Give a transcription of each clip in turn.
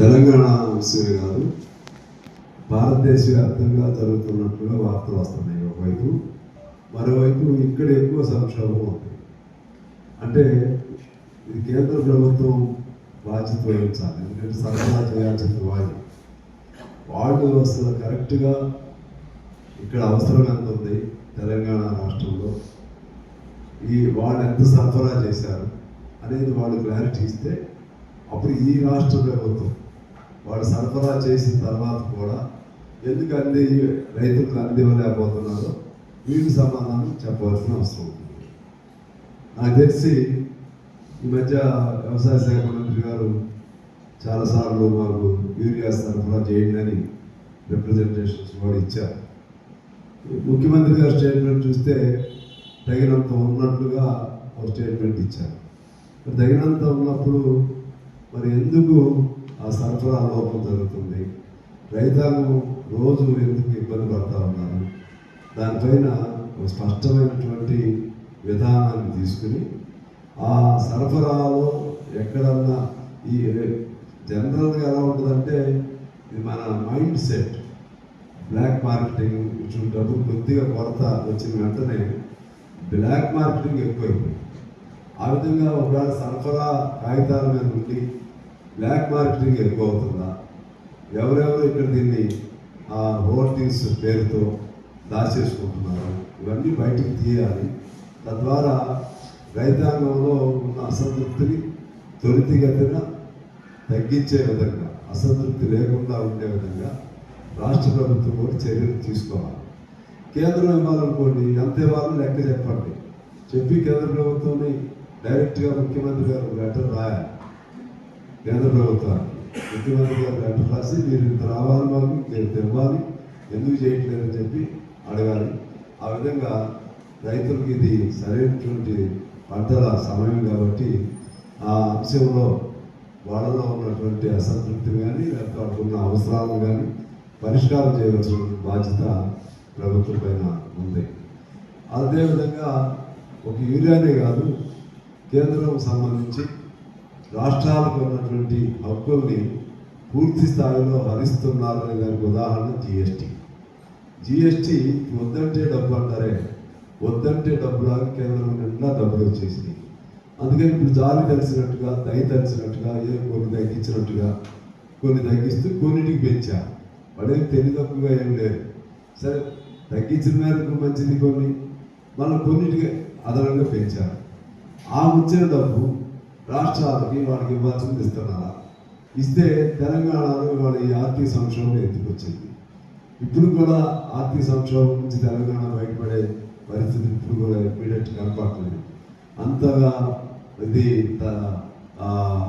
తెలంగాణ విషయమే కాదు భారతదేశ వ్యాప్తంగా జరుగుతున్నట్లుగా వార్తలు వస్తున్నాయి ఒకవైపు. మరోవైపు ఇక్కడ ఎక్కువ సంక్షోభం ఉంది. అంటే ఇది కేంద్ర ప్రభుత్వం బాధ్యత వహించాలి. ఎందుకంటే సరఫరా చేయాల్సిన వాళ్ళు వాళ్ళు అసలు కరెక్ట్గా ఇక్కడ అవసరం ఎంత ఉంది తెలంగాణ రాష్ట్రంలో? ఈ వాళ్ళు ఎంత సరఫరా చేశారు? అనేది వాళ్ళు క్లారిటీ ఇస్తే అప్పుడు ఈ రాష్ట్ర ప్రభుత్వం వాళ్ళు సరఫరా చేసిన తర్వాత కూడా ఎందుకు అంది రైతులకు అందివ్వలేకపోతున్నారో వీటి సమాధానం చెప్పవలసిన అవసరం ఉంటుంది నాకు తెలిసి ఈ మధ్య వ్యవసాయ శాఖ మంత్రి గారు చాలాసార్లు మాకు యూరియా సరఫరా చేయండి అని రిప్రజెంటేషన్స్ కూడా ఇచ్చారు. ముఖ్యమంత్రి గారి స్టేట్మెంట్ చూస్తే తగినంత ఉన్నట్లుగా ఒక స్టేట్మెంట్ ఇచ్చారు. తగినంత ఉన్నప్పుడు మరి ఎందుకు ఆ సరఫరా లోపం జరుగుతుంది. రైతాంగం రోజు ఎందుకు ఇబ్బంది పడతా ఉన్నారు? దానిపైన ఒక స్పష్టమైనటువంటి విధానాన్ని తీసుకుని ఆ సరఫరాలో ఎక్కడన్నా ఈ జనరల్గా ఎలా ఉంటుందంటే ఇది మన మైండ్ సెట్. బ్లాక్ మార్కెటింగ్ ఇటువంటి కొద్దిగా కొరత వచ్చిన వెంటనే బ్లాక్ మార్కెటింగ్ ఎక్కువైపోయింది. ఆ విధంగా ఒకవేళ సరఫరా కాగితాల మీద ఉండి బ్లాక్ మార్కెటింగ్ ఎక్కువ అవుతుందా? ఎవరెవరు ఇక్కడ దీన్ని ఆ హోర్డింగ్స్ పేరుతో దాచేసుకుంటున్నారు? ఇవన్నీ బయటికి తీయాలి. తద్వారా రైతాంగంలో ఉన్న అసంతృప్తిని త్వరితగతిన తగ్గించే విధంగా అసంతృప్తి లేకుండా ఉండే విధంగా రాష్ట్ర ప్రభుత్వం కూడా చర్యలు తీసుకోవాలి. కేంద్రం ఇవ్వాలనుకోండి ఎంత ఇవ్వాలో లెక్క చెప్పండి. చెప్పి కేంద్ర ప్రభుత్వాన్ని డైరెక్ట్గా ముఖ్యమంత్రి గారు లెటర్ రాయాలి. కేంద్ర ప్రభుత్వాన్ని ముఖ్యమంత్రి గారు లెటర్ రాసి మీరు ఇంత రావాలి మాకు మీరు ఇంత ఎందుకు చేయట్లేదని చెప్పి అడగాలి. ఆ విధంగా రైతులకు ఇది సరైనటువంటి పంటల సమయం కాబట్టి ఆ అంశంలో వాళ్ళలో ఉన్నటువంటి అసంతృప్తిని కానీ లేకపోతే వాళ్ళకు అవసరాలను కానీ పరిష్కారం చేయవలసిన బాధ్యత ప్రభుత్వం పైన ఉంది. అదేవిధంగా ఒక యూరియానే కాదు కేంద్రం సంబంధించి రాష్ట్రాలకు ఉన్నటువంటి హక్కుల్ని పూర్తి స్థాయిలో హరిస్తున్నారనే దానికి ఉదాహరణ జిఎస్టీ. జిఎస్టీ వద్దంటే డబ్బు అంటారే వద్దంటే డబ్బులా కేంద్రం నిండా డబ్బులు వచ్చేసింది అందుకని ఇప్పుడు జాలి తెలిసినట్టుగా దయ తెలిసినట్టుగా ఏ కొన్ని తగ్గించినట్టుగా కొన్ని తగ్గిస్తూ కొన్నిటికి పెంచారు. వాడేం తెలియదక్కుగా ఏం లేదు. సరే తగ్గించిన మేరకు మంచిది కొన్ని మనం కొన్నిటికి అదనంగా పెంచారు. ఆ వచ్చిన డబ్బు రాష్ట్రాలకి వాళ్ళకి ఇవ్వాల్సింది ఇస్తున్నారా? ఇస్తే తెలంగాణలో వాళ్ళ ఈ ఆర్థిక సంక్షోభం ఎందుకు వచ్చింది? ఇప్పుడు కూడా ఆర్థిక సంక్షోభం నుంచి తెలంగాణ బయటపడే పరిస్థితి ఇప్పుడు కూడా ఇమీడియట్ కనపడలేదు అంతగా ఇది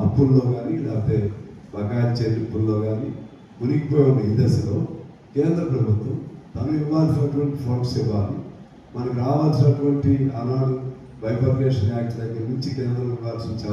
అప్పుల్లో కానీ లేకపోతే బకాయిల చెల్లింపుల్లో కానీ మునిగిపోయి ఉన్న ఈ దశలో. కేంద్ర ప్రభుత్వం తను ఇవ్వాల్సినటువంటి ఫండ్స్ ఇవ్వాలి. మనకు రావాల్సినటువంటి ఆనాడు బైఫర్కేషన్ యాక్ట్ దగ్గర నుంచి కేంద్రం ఇవ్వాల్సిన చాలా